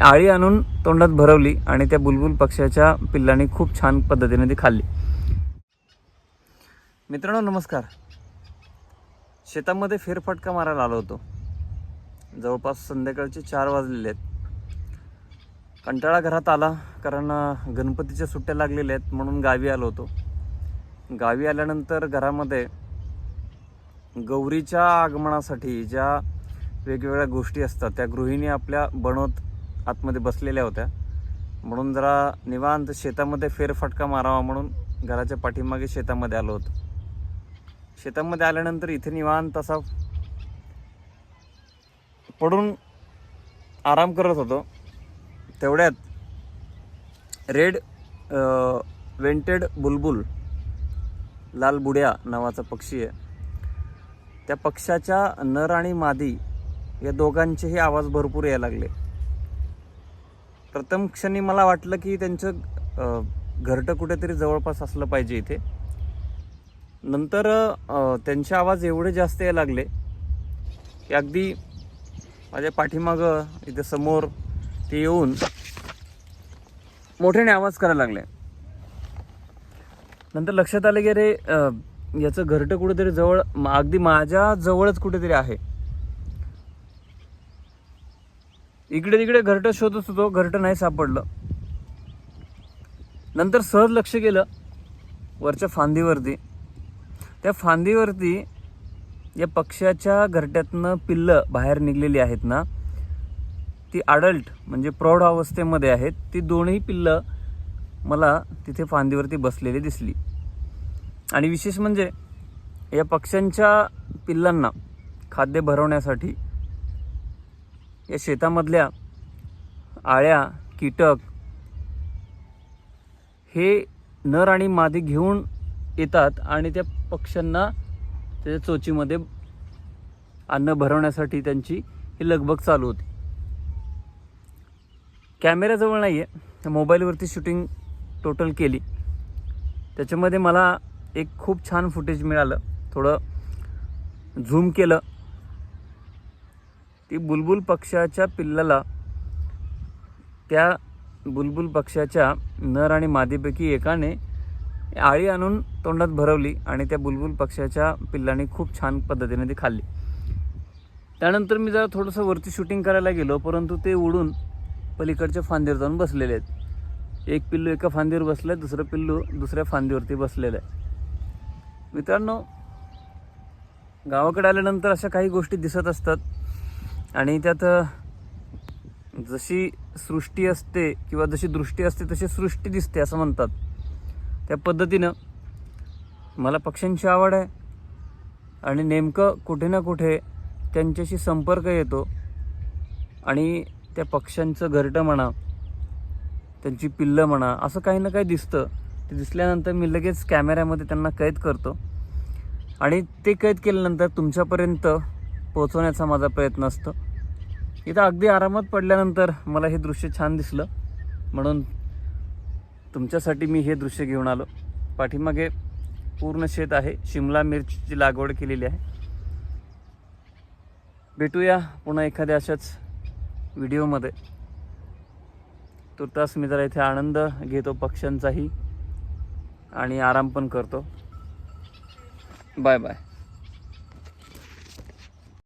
आळी आणून तोंडात भरवली आणि त्या बुलबुल पक्ष्याच्या पिल्लांनी खूप छान पद्धतीने ती खाल्ली. मित्रांनो नमस्कार. शेतामध्ये फेरफटका मारायला आलो होतो. जवळपास संध्याकाळचे चार वाजलेले आहेत. कंटाळा घरात आला कारण गणपतीच्या सुट्ट्या लागलेल्या आहेत म्हणून गावी आलो होतो. गावी आल्यानंतर घरामध्ये गौरीच्या आगमनासाठी ज्या वेगवेगळ्या गोष्टी असतात त्या गृहिणी आपल्या बनवत आतमध्ये बसलेल्या होत्या. म्हणून जरा निवांत शेतामध्ये फेरफटका मारावा म्हणून घराच्या पाठीमागे शेतामध्ये आलो होतो. शेतामध्ये आल्यानंतर इथे निवांत असा पडून आराम करत होतो. तेवढ्यात रेड वेंटेड बुलबुल लाल बुड्या नावाचा पक्षी आहे. त्या पक्षाच्या नर आणि मादी या दोघांचेही आवाज भरपूर यायला लागले. प्रथम क्षणी मला वाटलं की त्यांचं घरटं कुठेतरी जवळपास असलं पाहिजे इथे. नंतर त्यांचे आवाज एवढे जास्त यायला लागले की अगदी माझ्या पाठीमागं इथे समोर ते येऊन मोठ्याने आवाज करायला लागले. नंतर लक्षात आलं की अरे याचं घरटं कुठेतरी जवळ अगदी माझ्या जवळच कुठेतरी आहे. इकडे तिकडे घरटं शोधत होतो घरटं नाही सापडलं. नंतर सहज लक्ष गेलं वरच्या फांदीवरती. त्या फांदीवरती या पक्ष्याच्या घरट्यातनं पिल्लं बाहेर निघलेली आहेत ना ती अडल्ट म्हणजे प्रौढ अवस्थेमध्ये आहेत ती दोन्ही पिल्लं मला तिथे फांदीवरती बसलेली दिसली. आणि विशेष म्हणजे या पक्ष्यांच्या पिल्लांना खाद्य भरवण्यासाठी या शेतामधल्या आळ्या कीटक हे नर आणि मादी घेऊन येतात आणि त्या पक्ष्यांना त्याच्या चोचीमध्ये अन्न भरवण्यासाठी त्यांची ही लगबग चालू होती. कॅमेऱ्याजवळ नाही आहे मोबाईलवरती शूटिंग टोटल केली. त्याच्यामध्ये मला एक खूप छान फुटेज मिळालं. थोडं झूम केलं. ती बुलबुल पक्षाच्या पिल्लाला त्या बुलबुल पक्षाच्या नर आणि मादीपैकी एकाने आळी आणून तोंडात भरवली आणि त्या बुलबुल पक्षाच्या पिल्लाने खूप छान पद्धतीने ती खाल्ली. त्यानंतर मी जरा थोडंसं वरती शूटिंग करायला गेलो परंतु ते उडून पलीकडच्या फांदीवर जाऊन बसलेले आहेत. एक पिल्लू एका फांदीवर बसलं आहे दुसरं पिल्लू दुसऱ्या फांदीवरती बसलेलं आहे. मित्रांनो गावाकडे आल्यानंतर अशा काही गोष्टी दिसत असतात. आणि त्यात जशी सृष्टी असते किंवा जशी दृष्टी असते तशी सृष्टी दिसते असं म्हणतात. त्या पद्धतीनं मला पक्ष्यांची आवड आहे आणि नेमकं कुठे ना कुठे त्यांच्याशी संपर्क येतो आणि त्या पक्ष्यांचं घरटं म्हणा त्यांची पिल्लं म्हणा असं काही ना काही दिसतं. ते दिसल्यानंतर मी लगेच कॅमेऱ्यामध्ये त्यांना कैद करतो. आणि ते कैद केल्यानंतर तुमच्यापर्यंत पोचवण्याचा माझा प्रयत्न असतो. इथं अगदी आरामात पडल्यानंतर मला हे दृश्य छान दिसलं. म्हणून तुमच्यासाठी मी हे दृश्य घेऊन आलो. पाठीमागे पूर्ण शेत आहे. शिमला मिरचीची लागवड केलेली आहे. भेटूया पुन्हा एखाद्या अशाच व्हिडिओमध्ये. तुर्तास मी जरा इथे आनंद घेतो पक्ष्यांचाही आणि आराम पण करतो. Bye bye.